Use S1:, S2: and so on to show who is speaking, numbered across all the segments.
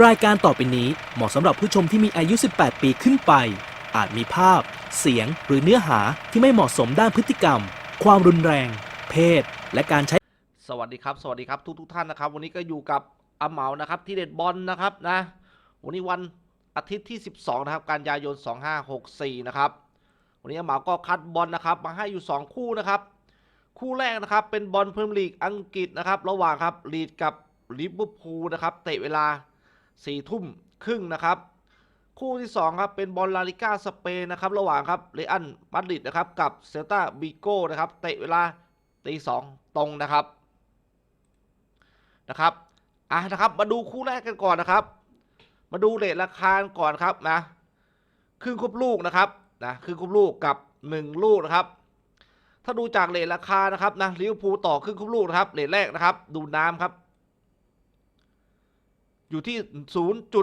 S1: รายการต่อไปนี้เหมาะสำหรับผู้ชมที่มีอายุ 18 ปีขึ้นไป อาจมีภาพ เสียง หรือเนื้อหาที่ไม่เหมาะสมด้านพฤติกรรม ความรุนแรง เพศ และการใช้
S2: สวัสดีครับ สวัสดีครับทุกทุกท่านนะครับ วันนี้ก็อยู่กับอาเหมานะครับ ที่เด็ดบอลนะครับนะ วันนี้วันอาทิตย์ที่ 12 นะครับ กันยายน 2564 นะครับ วันนี้อาเหมาก็คัดบอลนะครับ มาให้อยู่ 2 คู่นะครับ คู่แรกนะครับเป็นบอลพรีเมียร์ลีกอังกฤษนะครับ ระหว่างครับลีดกับลิเวอร์พูลนะครับ เตะเวลา 4ทุ่มครึ่งนะครับ คู่ที่ 2 ครับ เป็นบอลลาลิก้าสเปนนะครับ ระหว่างครับเรอัลมาดริดนะครับ กับเซลตาบิโก้นะครับ เตะเวลาตีสองตรงนะครับนะครับอะนะครับ มาดูคู่แรกกันก่อนนะครับ มาดูเรทราคาก่อนครับนะครึ่งครบลูกนะครับนะครึ่งครบลูกกับ 1 ลูกนะครับ ถ้าดูจากเรทราคานะครับนะลิเวอร์พูลต่อครึ่งครบลูกนะครับเรทแรกนะครับ ดูน้ำครับ อยู่ที่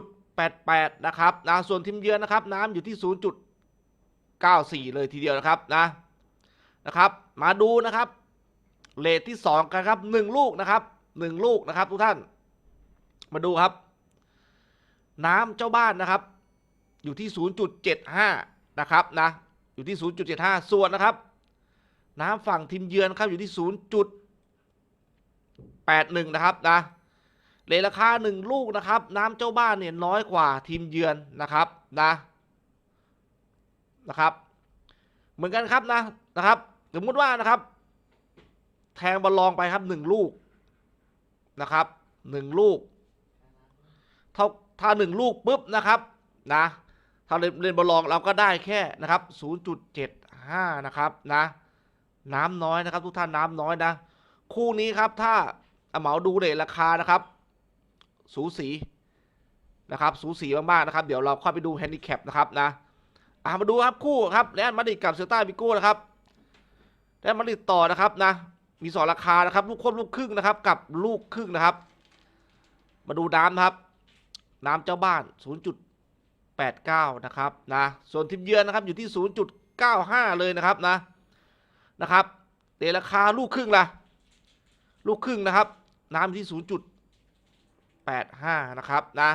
S2: 0.88 นะครับนะส่วนทีมเยือนนะครับน้ำอยู่ที่ 0.94 เลยทีเดียวนะครับนะนะครับ มาดูนะครับเลทที่ 2 กันครับ1ลูกนะครับ1ลูกนะครับ ทุกท่าน มาดูครับ น้ำเจ้าบ้านนะครับ อยู่ที่ 0.75 นะครับนะอยู่ที่ 0.75 ส่วนนะครับ น้ำฝั่งทีมเยือนครับอยู่ที่ 0.81 นะครับนะ เลทราคา1ลูกนะครับ น้ำเจ้าบ้านเนี่ยน้อยกว่าทีมเยือนนะครับนะนะครับ เหมือนกันครับนะนะครับ สมมติว่านะครับ แทงบอลลองไปครับ1ลูกนะครับ1ลูกเท่าถ้า1ลูกปุ๊บนะครับนะถ้าเล่นเล่นบอลลองเราก็ได้แค่นะครับ 0.75 นะครับนะน้ำน้อยนะครับ ทุกท่านน้ำน้อยนะ คู่นี้ครับถ้าเอาเหมาดูเรทราคานะครับ สูสีนะครับ สูสีมากๆนะครับ เดี๋ยวเราเข้าไปดูแฮนดิแคปนะครับนะอะมาดูครับคู่ครับแลนมาดริดกับเซลตาบิโก้นะครับแลนมาดริดต่อนะครับนะ มีสองราคานะครับ ลูกควบลูกครึ่งนะครับ กับลูกครึ่งนะครับ มาดูน้ำครับ น้ำเจ้าบ้าน 0.89 นะครับนะส่วนทีมเยือนนะครับอยู่ที่ 0.95 เลยนะครับนะนะครับเดราคาลูกครึ่งละลูกครึ่งนะครับ น้ำอยู่ ที่0.85 นะครับนะ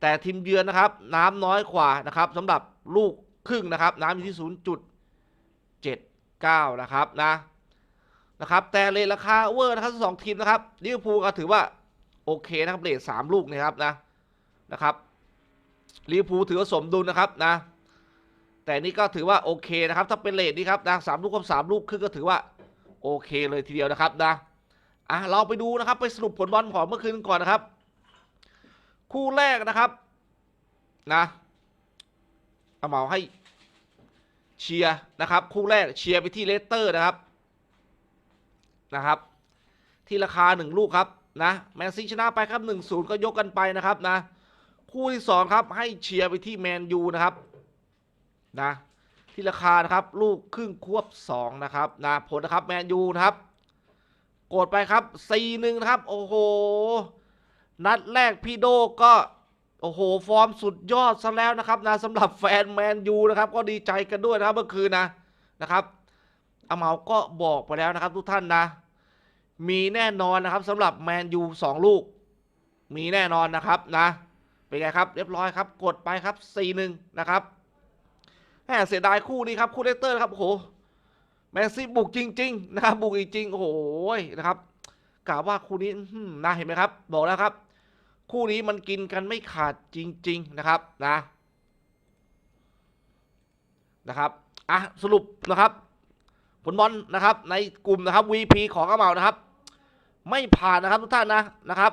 S2: แต่ทีมเยือนนะครับน้ำน้อยกว่านะครับสำหรับลูกครึ่งนะครับ น้ำอยู่ที่ 0.79 นะครับนะนะครับแต่เลทราคาเวอร์นะครับสองทีมนะครับลิเวอร์พูลก็ถือว่าโอเคนะครับเลทสามลูกนะครับนะนะครับลิเวอร์พูลถือว่าสมดุลนะครับนะแต่นี่ก็ถือว่าโอเคนะครับ ถ้าเป็นเลทนี้ครับนะสามลูกกับสามลูกครึ่งก็ถือว่าโอเคเลยทีเดียวนะครับนะอะเราไปดูนะครับไปสรุปผลบอลของเมื่อคืนก่อนนะครับ คู่แรกนะครับนะเอาเหมาให้เชียร์นะครับคู่แรกเชียร์ไปที่เลสเตอร์นะครับนะครับ ที่ราคาหนึ่งลูกครับนะแมนซีชนะไปครับหนึ่งศูนย์ก็ยกกันไปนะครับนะคู่ที่สองครับให้เชียร์ไปที่แมนยูนะครับนะที่ราคานะครับลูกครึ่งควบสองนะครับนะผลนะครับแมนยูนะครับ กดไปครับสี่หนึ่งนะครับโอ้โห นัดแรกพี่โดก็โอ้โห ฟอร์มสุดยอดซะแล้วนะครับนะสำหรับแฟนแมนยูนะครับ ก็ดีใจกันด้วยนะครับเมื่อคืนนะนะครับอาเมาก็บอกไปแล้วนะครับทุกท่านนะ มีแน่นอนนะครับสำหรับแมนยูสองลูก มีแน่นอนนะครับนะ เป็นไงครับ เรียบร้อยครับ กดไปครับ4หนึ่งนะครับแหมเสียดายคู่นี้ครับคู่เลสเตอร์ครับโอ้โหแมนซีบุกจริง ๆ นะครับบุกจริงๆโอ้โหนะครับกล่าวว่าคู่นี้นะเห็นไหมครับ บอกแล้วครับ คู่นี้มันกินกันไม่ขาดจริง ๆ นะครับนะนะครับอะสรุปนะครับผลบอลนะครับ ในกลุ่มนะครับ VP ของกระเหมานะครับ ไม่ผ่านนะครับทุกท่านนะนะครับ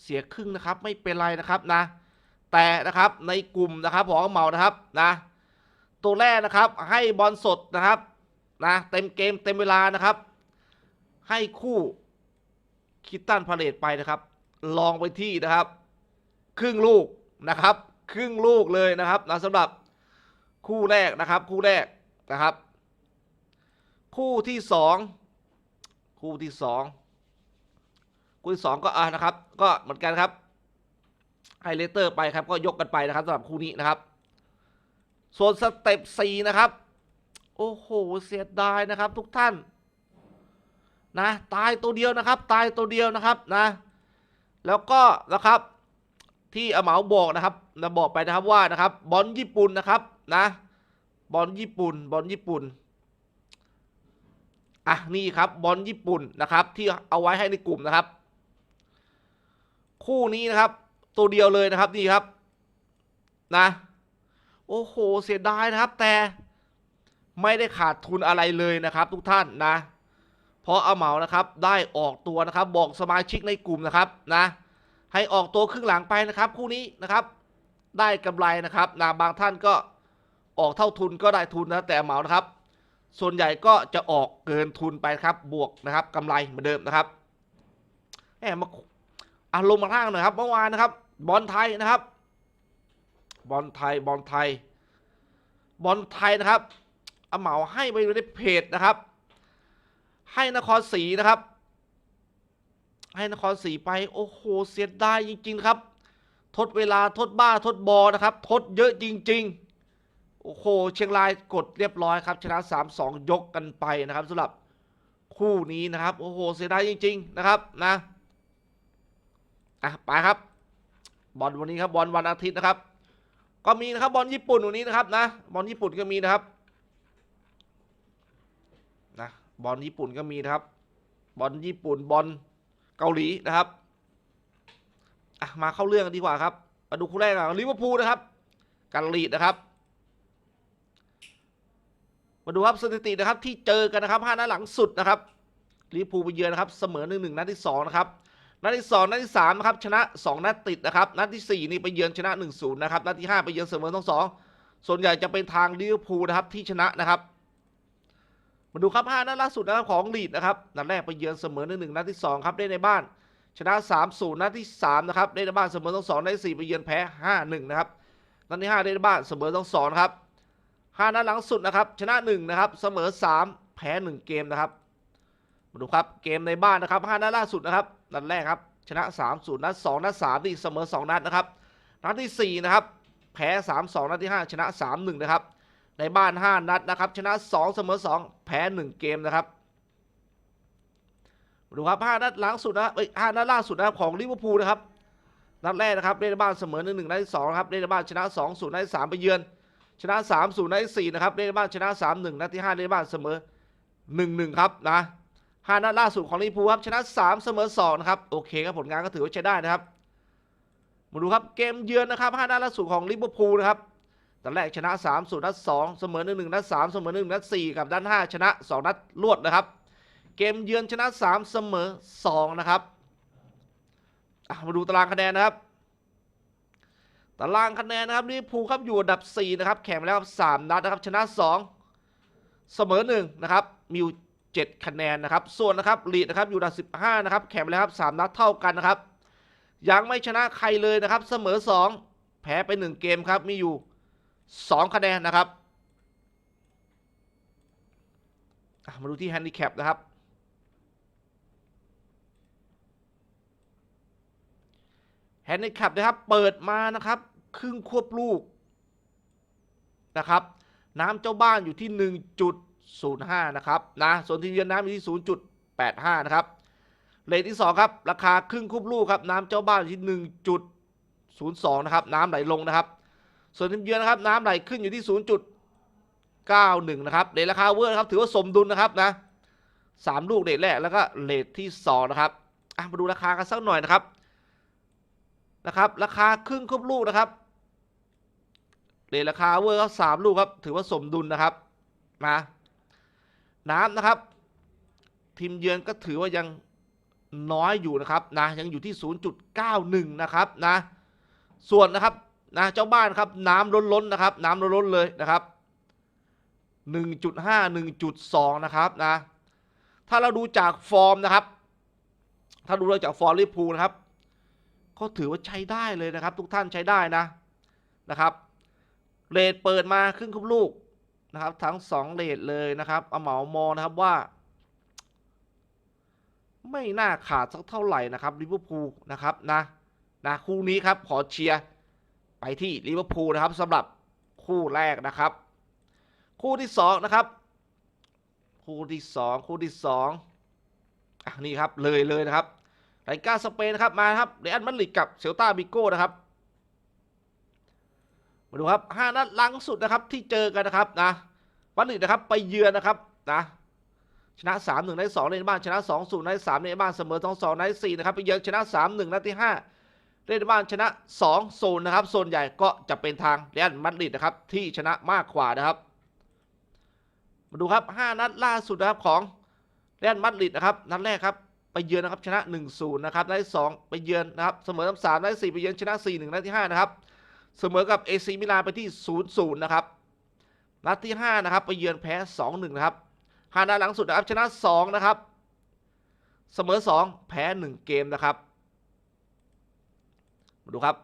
S2: เสียครึ่งนะครับไม่เป็นไรนะครับนะ แต่นะครับในกลุ่มนะครับของกระเหมานะครับนะตัวแรกนะครับให้บอลสดนะครับนะเต็มเกมเต็มเวลานะครับ ให้คู่คิตตันพาเลตไปนะครับ ลองไปที่นะครับ ครึ่งลูกนะครับ ครึ่งลูกเลยนะครับนะสำหรับคู่แรกนะครับ คู่แรกนะครับ คู่ที่สองคู่ที่สองคู่ที่สองก็อ่านะครับ ก็เหมือนกันครับให้เลสเตอร์ไปครับ ก็ยกกันไปนะครับสำหรับคู่นี้นะครับ ส่วนสเต็ปสี่นะครับ โอ้โหเสียดายนะครับ ทุกท่านนะ ตายตัวเดียวนะครับ ตายตัวเดียวนะครับนะ แล้วก็นะครับที่อาเหมาบอกนะครับนะบอกไปนะครับว่านะครับบอลญี่ปุ่นนะครับนะบอลญี่ปุ่นบอลญี่ปุ่นอะนี่ครับบอลญี่ปุ่นนะครับ ที่เอาไว้ให้ในกลุ่มนะครับ คู่นี้นะครับ ตัวเดียวเลยนะครับนี่ครับนะ โอ้โห เสียดายนะครับ แต่ไม่ได้ขาดทุนอะไรเลยนะครับ ทุกท่านนะ เพราะอาเหมานะครับได้ออกตัวนะครับบอกสมาชิกในกลุ่มนะครับนะให้ออกตัวครึ่งหลังไปนะครับคู่นี้นะครับ ได้กำไรนะครับนะบางท่านก็ออกเท่าทุนก็ได้ทุนนะแต่เหมานะครับ ส่วนใหญ่ก็จะออกเกินทุนไปครับบวกนะครับกำไรเหมือนเดิมนะครับแหมมาอารมณ์มาท่างหน่อยครับเมื่อวานนะครับ บอลไทยนะครับ บอลไทยบอลไทย บอลไทยนะครับอาเหมาให้ไปในเพจนะครับ ให้นครศรีนะครับ ให้นครศรีไปโอ้โหเสียดายจริง ๆ ครับ ทดเวลาทดบ้าทดบอนะครับ ทดเยอะจริง ๆ โอ้โหเชียงรายกดเรียบร้อยครับ ชนะ 3-2 ยกกันไปนะครับสำหรับคู่นี้นะครับ โอ้โหเสียดายจริง ๆ นะครับนะอะไปครับ บอลวันนี้ครับบอลวันอาทิตย์นะครับ ก็มีนะครับบอลญี่ปุ่นวันนี้นะครับนะบอลญี่ปุ่นก็มีนะครับนะ บอลญี่ปุ่นก็มีนะครับ บอลญี่ปุ่นบอลเกาหลีนะครับอะมาเข้าเรื่องกันดีกว่าครับ มาดูคู่แรกกันลิเวอร์พูลนะครับกันลีดนะครับ มาดูครับสถิตินะครับที่เจอกันนะครับห้านัดหลังสุดนะครับลิเวอร์พูลไปเยือนนะครับเสมอหนึ่งหนึ่งนัดที่สองนะครับนัดที่สองนัดที่สามนะครับชนะสองนัดติดนะครับนัดที่สี่นี่ไปเยือนชนะหนึ่งศูนย์นะครับนัดที่ห้าไปเยือนเสมอทั้งสองส่วนใหญ่จะเป็นทางลิเวอร์พูลนะครับที่ชนะนะครับ มาดูครับห้านัดล่าสุดนะครับของลีดนะครับนัดแรกไปเยือนเสมอหนึ่งหนึ่งนัดที่สองครับได้ในบ้าน ชนะสามศูนย์นัดที่สามนะครับได้ในบ้านเสมอทั้งสองนัดที่สี่ไปเยือนแพ้ห้าหนึ่งนะครับนัดที่ห้าได้ในบ้านเสมอทั้งสองครับห้านัดหลังสุดนะครับชนะหนึ่งนะครับเสมอสามแพ้หนึ่งเกมนะครับมาดูครับเกมในบ้านนะครับห้านัดล่าสุดนะครับนัดแรกครับชนะสามศูนย์นัดสองนัดสามที่เสมอสองนัดนะครับนัดที่สี่นะครับแพ้สามสองนัดที่ห้าชนะสามหนึ่งนะครับ ในบ้านห้านัดนะครับ ชนะสองเสมอสองแพ้หนึ่งเกมนะครับ ดูครับห้านัดหลังสุดนะครับเอ้ยห้านัดล่าสุดนะครับของลิเวอร์พูลนะครับ นัดแรกนะครับเล่นในบ้านเสมอหนึ่งหนึ่งนัดที่สองนะครับเล่นในบ้านชนะสองศูนย์นัดที่สามไปเยือน ชนะ 3 0นัดที่4นะครับเล่นในบ้านชนะ 3 1นัดที่5เล่นในบ้านเสมอ 1 1 ครับนะ5นัดล่าสุดของลิเวอร์พูลครับชนะ 3 เสมอ2นะครับโอเคครับผลงานก็ถือว่าใช้ได้นะครับมาดูครับเกมเยือนนะครับ5นัดล่าสุดของลิเวอร์พูลนะครับ นัดแรกชนะ3 0นัด2เสมอ1 1นัด3เสมอ1นัด4กับนัด5ชนะ 2 นัดรวดนะครับ เกมเยือนชนะ 3 เสมอ 2 นะครับมาดูตารางคะแนนนะครับ ตารางคะแนนนะครับลิเวอร์พูลครับอยู่อันดับ 4 นะครับ แข่งไปแล้วครับ3นัดนะครับชนะ 2 เสมอ1นะครับมีอยู่7คะแนนนะครับ ส่วนนะครับลีดนะครับอยู่อันดับ 15 นะครับ แข่งไปแล้วครับ3นัดเท่ากันนะครับ ยังไม่ชนะใครเลยนะครับ เสมอ 2 แพ้ไป 1 เกมครับมีอยู่ 2 คะแนนนะครับมาดูที่แฮนดิแคปนะครับ แฮนดิแคปนะครับ เปิดมานะครับ ครึ่งควบลูกนะครับ น้ำเจ้าบ้านอยู่ที่ 1.05 นะครับนะส่วนทีมเยือนน้ำอยู่ที่ 0.85 นะครับเลทที่ 2 ครับ ราคาครึ่งควบลูกครับ น้ำเจ้าบ้านอยู่ที่ 1.02 นะครับ น้ำไหลลงนะครับ ส่วนทีมเยือนนะครับน้ำไหลขึ้นอยู่ที่ 0.91 นะครับเลทราคาเวอร์นะครับถือว่าสมดุลนะครับนะสามลูกเลทแรกแล้วก็เลทที่ 2 นะครับอะมาดูราคากันสักหน่อยนะครับนะครับราคาครึ่งควบลูกนะครับเรทราคาเวอร์ก็สามลูกครับถือว่าสมดุลนะครับนะน้ำนะครับ ทีมเยือนก็ถือว่ายังน้อยอยู่นะครับนะยังอยู่ที่ 0.91 นะครับนะส่วนนะครับ นะเจ้าบ้านครับน้ำล้นล้นๆนะครับ น้ำล้นล้นๆเลยนะครับ 1.5 1.2 นะครับนะถ้าเราดูจากฟอร์มนะครับ ถ้าดูเราจากฟอร์มลิพูนะครับ ก็ถือว่าใช้ได้เลยนะครับ ทุกท่านใช้ได้นะนะครับเรทเปิดมาครึ่งครบลูกนะครับ ทั้งสองเรทเลยนะครับเอาเหมามองนะครับว่า ไม่น่าขาดสักเท่าไหร่นะครับลิเวอร์พูลนะครับนะนะคู่นี้ครับขอเชียร์ ไปที่ลิเวอร์พูลนะครับสำหรับคู่แรกนะครับ คู่ที่สองนะครับ คู่ที่สองคู่ที่สองอะนี่ครับเลยเลยนะครับรายกาสเปนนะครับมาครับเรอัลมาดริดกับเซลตาบิโก้นะครับมาดูครับห้านัดหลังสุดนะครับที่เจอกันนะครับนะมาดริดนะครับไปเยือนนะครับนะชนะ3 1ใน2ในบ้านชนะ2 0ใน3ในบ้านเสมอ2 2ใน4นะครับไปเยือนชนะ3 1นัดที่5 เล่นในบ้านชนะ2 0นนะครับส่วนใหญ่ก็จะเป็นทางเรอัลมาดริดนะครับที่ชนะมากกว่านะครับ มาดูครับ 5 นัดล่าสุดนะครับของเรอัลมาดริดนะครับนัดแรกครับไปเยือนนะครับชนะ1-0นะครับนัดที่2ไปเยือนนะครับเสมอทั้ง3นัดที่4ไปเยือนชนะ4-1นัดที่5นะครับเสมอกับเอซีมิลานไปที่0-0นะครับนัดที่5นะครับไปเยือนแพ้2-1นะครับห้านัดหลังสุดนะครับชนะ2นะครับเสมอ 2 แพ้ 1 เกมนะครับ มาดูครับ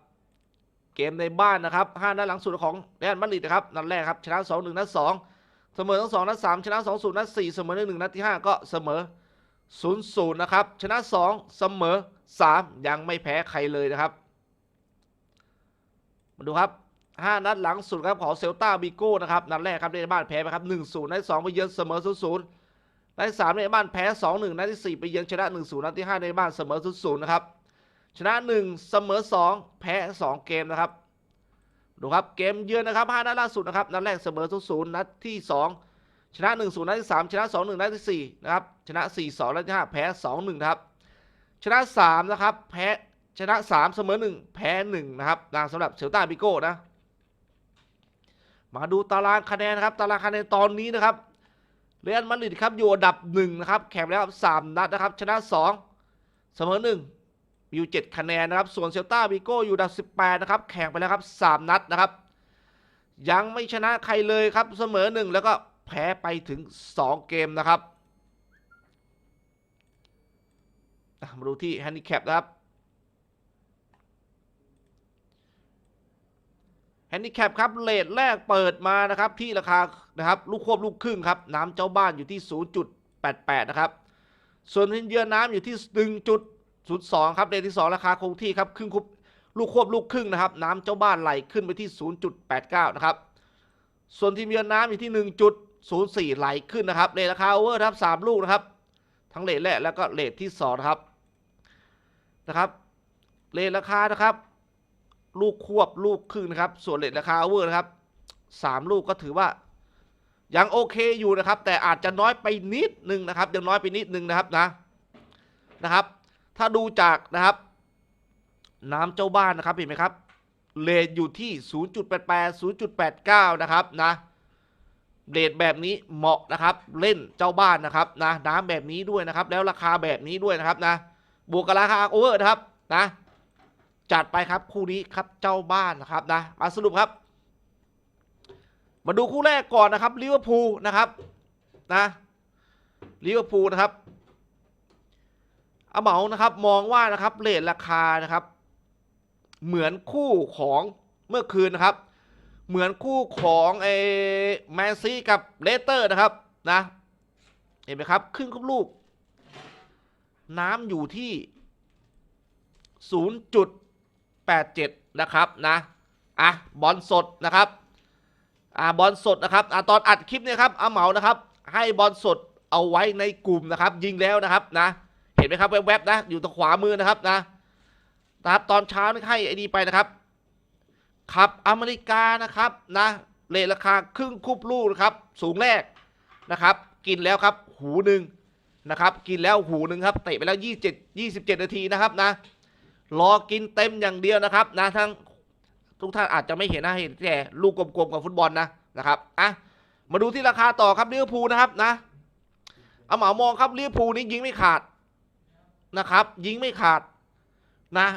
S2: เกมในบ้านนะครับ5นัดหลังสุดของเรอัลมาดริดนะครับนัดแรกครับชนะ2-1นัด2เสมอทั้งสองนัดสามชนะสองศูนย์นัดสี่เสมอหนึ่งนัดที่ห้าก็เสมอศูนย์ศูนย์นะครับชนะสองเสมอสามยังไม่แพ้ใครเลยนะครับ มาดูครับห้านัดหลังสุดครับของเซลตาบิโก้นะครับนัดแรกครับในบ้านแพ้ไปครับหนึ่งศูนย์นัดสองไปเยือนเสมอศูนย์ศูนย์นัดสามในบ้านแพ้สองหนึ่งนัดที่สี่ไปเยือนชนะหนึ่งศูนย์นัดที่ห้าในบ้านเสมอศูนย์ศูนย์นะครับ ชนะหนึ่งเสมอสองแพ้สองเกมนะครับ ดูครับเกมเยือนนะครับ5นัดล่าสุดนะครับนัดแรกเสมอ0 0นัดที่ 2 ชนะ 1 0นัดที่ 3 ชนะ2 1นัดที่4นะครับชนะ 4 2นัดที่5แพ้ 2 1นะครับชนะ3นะครับแพ้ชนะ 3 เสมอ 1 แพ้ 1 นะครับนะสำหรับเซลตาบิโก้นะ มาดูตารางคะแนนนะครับ ตารางคะแนนตอนนี้นะครับเรอัลมาดริดครับอยู่อันดับ1นะครับแข่งแล้วครับ3นัดนะครับ ชนะ 2 เสมอ 1 มีอยู่ 7 คะแนนนะครับ ส่วนเซลตาบิโก้อยู่อันดับ 18 นะครับ แข่งไปแล้วครับ 3 นัดนะครับ ยังไม่ชนะใครเลยครับ เสมอ 1 แล้วก็แพ้ไปถึง 2 เกมนะครับ มาดูที่แฮนดิแคปนะครับ แฮนดิแคปครับ เลทแรกเปิดมานะครับ ที่ราคานะครับ ลูกควบลูกครึ่งครับ น้ำเจ้าบ้านอยู่ที่ 0.88 นะครับ ส่วนทีมเยือนน้ำอยู่ที่ 1.02ครับเลทที่2ราคาคงที่ครับครึ่งคุบลูกควบลูกครึ่งนะครับ น้ำเจ้าบ้านไหลขึ้นไปที่ 0.89 นะครับ ส่วนทีมเยือนน้ำอยู่ที่ 1.04 ไหลขึ้นนะครับเลทราคาโอเวอร์ครับ3ลูกนะครับ ทั้งเลทแรกแล้วก็เลทที่2นะครับนะครับเลทราคานะครับ ลูกควบลูกครึ่งนะครับ ส่วนเลทราคาโอเวอร์นะครับ3ลูกก็ถือว่ายังโอเคอยู่นะครับ แต่อาจจะน้อยไปนิดนึงนะครับยังน้อยไปนิดนึงนะครับนะนะครับ ถ้าดูจากนะครับ น้ำเจ้าบ้านนะครับเห็นไหมครับเลทอยู่ที่ 0.88 0.89 นะครับนะเลทแบบนี้เหมาะนะครับเล่นเจ้าบ้านนะครับนะน้ำแบบนี้ด้วยนะครับ แล้วราคาแบบนี้ด้วยนะครับนะบวกกับราคาโอเวอร์นะครับนะจัดไปครับคู่นี้ครับเจ้าบ้านนะครับนะมาสรุปครับ มาดูคู่แรกก่อนนะครับลิเวอร์พูลนะครับนะลิเวอร์พูลนะครับ อาเหมานะครับมองว่านะครับเลทราคานะครับ เหมือนคู่ของเมื่อคืนนะครับ เหมือนคู่ของไอ้แมนซีกับเลสเตอร์นะครับนะเห็นไหมครับครึ่งครบลูก น้ำอยู่ที่ 0.87 นะครับนะอะบอลสดนะครับอ่าบอลสดนะครับอ่าตอนอัดคลิปเนี่ยครับอาเหมานะครับ ให้บอลสดเอาไว้ในกลุ่มนะครับ ยิงแล้วนะครับนะ ห็นไหมครับแวบๆนะอยู่ตรงขวามือนะครับนะนะครับตอนเช้านี่ให้ไอ้นี่ไปนะครับขับอเมริกานะครับนะเลทราคาครึ่งคุบลูกนะครับ สูงแรกนะครับ กินแล้วครับหูหนึ่งนะครับ กินแล้วหูหนึ่งครับเตะไปแล้ว 27 27 นาทีนะครับนะรอกินเต็มอย่างเดียวนะครับนะทั้งทุกท่านอาจจะไม่เห็นนะเห็นแต่ลูกกลมๆกับฟุตบอลนะนะครับอะมาดูที่ราคาต่อครับลิเวอร์พูลนะครับนะเอาหมามองครับลิเวอร์พูลนี้ยิงไม่ขาด นะครับ ยิงไม่ขาดนะ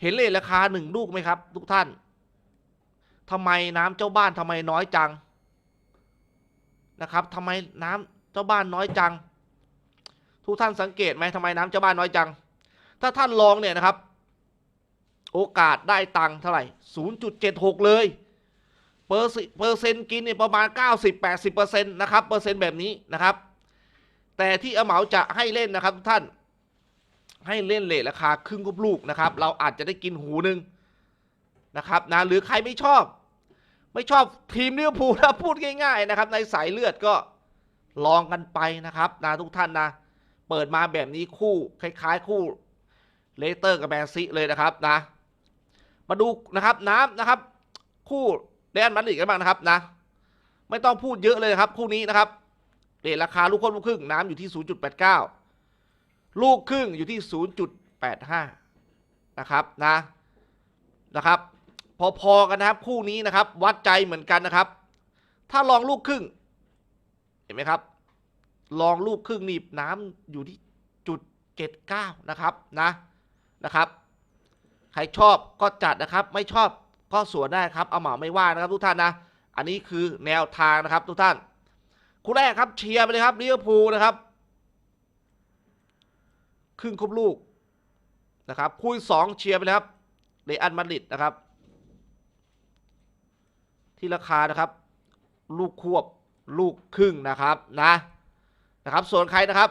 S2: เห็นเลยราคาหนึ่งลูกไหมครับ ทุกท่านทำไมน้ำเจ้าบ้านทำไมน้อยจังนะครับทำไมน้ำเจ้าบ้านน้อยจัง ทุกท่านสังเกตไหมทำไมน้ำเจ้าบ้านน้อยจัง ถ้าท่านลองเนี่ยนะครับ โอกาสได้ตังค์เท่าไหร่ 0.76 เลยเปอร์เซ็นต์เปอร์เซ็นต์กินเนี่ยประมาณ 90-80%นะครับเปอร์เซ็นต์แบบนี้นะครับ แต่ที่อเหมาจะให้เล่นนะครับทุกท่าน ให้เล่นเลทราคาครึ่งกบลูกนะครับ เราอาจจะได้กินหูหนึ่งนะครับนะหรือใครไม่ชอบ ไม่ชอบทีมลิเวอร์พูลนะพูดง่ายๆนะครับ ในสายเลือดก็ลองกันไปนะครับนะทุกท่านนะ เปิดมาแบบนี้คู่คล้าย ๆ คู่เลสเตอร์กับแมนซีเลยนะครับนะ มาดูนะครับน้ำนะครับ คู่เรอัลมาดริดกันบ้างนะครับนะ ไม่ต้องพูดเยอะเลยครับ คู่นี้นะครับเรทราคาลูกคนลูกครึ่งน้ำอยู่ที่ 0.89 ลูกครึ่งอยู่ที่ 0.85 นะครับนะนะครับ พอๆกันนะครับคู่นี้นะครับ วัดใจเหมือนกันนะครับ ถ้าลองลูกครึ่ง เห็นไหมครับ ลองลูกครึ่งนี่น้ำอยู่ที่จุดเจ็ดเก้านะครับนะนะครับ ใครชอบก็จัดนะครับ ไม่ชอบก็สวนได้ครับ เอาเหมาไม่ว่านะครับทุกท่านนะ อันนี้คือแนวทางนะครับทุกท่าน คู่แรกครับเชียร์ไปเลยครับลิเวอร์พูลนะครับ ครึ่งครบลูกนะครับคู่สองเชียร์ไปเลยครับเรอัลมาดริดนะครับ ที่ราคานะครับ ลูกควบลูกครึ่งนะครับนะนะครับ ส่วนใครนะครับ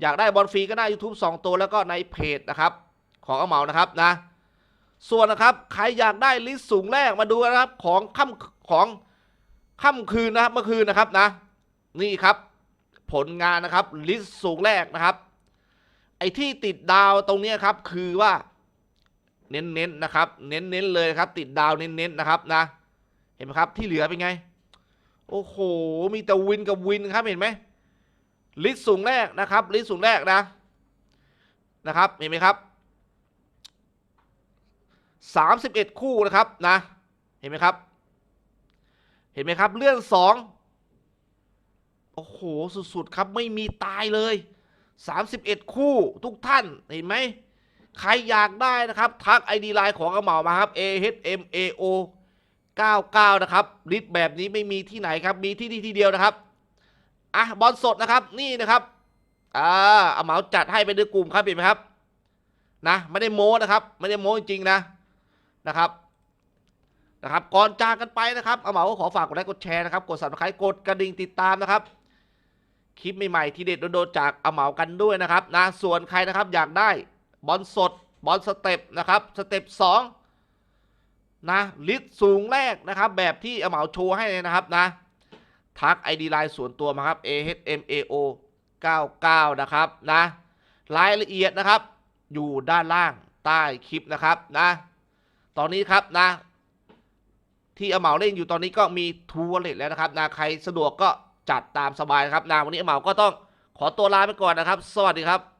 S2: อยากได้บอลฟรีก็หน้า YouTube 2 ตัวแล้วก็ในเพจนะครับ ของเอาเหมานะครับนะ ส่วนนะครับใครอยากได้ลิสต์สูงแรกมาดูนะครับของค่ำของค่ำคืนนะครับเมื่อคืนนะครับนะ นี่ครับ ผลงานนะครับลิสต์สูงแรกนะครับ ไอ้ที่ติดดาวตรงนี้ครับคือว่าเน้นๆนะครับ เน้นๆเลยครับ ติดดาวเน้นๆนะครับนะ เห็นไหมครับที่เหลือเป็นไง โอ้โห มีแต่วินกับวินครับเห็นไหมลิสต์สูงแรกนะครับ ลิสต์สูงแรกนะนะครับเห็นไหมครับสามสิบเอ็ดคู่นะครับนะ เห็นไหมครับ เห็นไหมครับเลื่อนสองโอ้โหสุดๆครับไม่มีตายเลย สามสิบเอ็ดคู่ทุกท่านเห็นไหมใครอยากได้นะครับ ทักไอดีไลน์ของกระเหมามาครับ A H M A O 99 นะครับลิสต์แบบนี้ไม่มีที่ไหนครับ มีที่นี่ที่เดียวนะครับ อะ บอลสดนะครับ นี่นะครับ อ่าเอาเหมาจัดให้ไปด้วยกลุ่มครับเห็นไหมครับ นะ ไม่ได้โม้นะครับ ไม่ได้โม้จริงๆนะ นะครับ นะครับ ก่อนจากกันไปนะครับเอาเหมาก็ขอฝากกดไลค์ กดแชร์นะครับ กด subscribe กดกระดิ่งติดตามนะครับ คลิปใหม่ๆที่เด็ดโดนจากเอาเหมากันด้วยนะครับนะส่วนใครนะครับอยากได้บอลสดบอลสเต็ปนะครับสเต็ปสองนะลิสต์สูงแรกนะครับแบบที่เอาเหมาโชว์ให้เลยนะครับนะทัก ID ไลน์ส่วนตัวมาครับ ahmao 99 นะครับนะรายละเอียดนะครับ อยู่ด้านล่างใต้คลิปนะครับนะตอนนี้ครับนะที่เอาเหมาเล่นอยู่ตอนนี้ก็มีทัวร์เลทแล้วนะครับนะใครสะดวกก็ จัดตามสบายนะครับนะวันนี้เอาเหมาก็ต้องขอตัวลาไปก่อนนะครับ สวัสดีครับ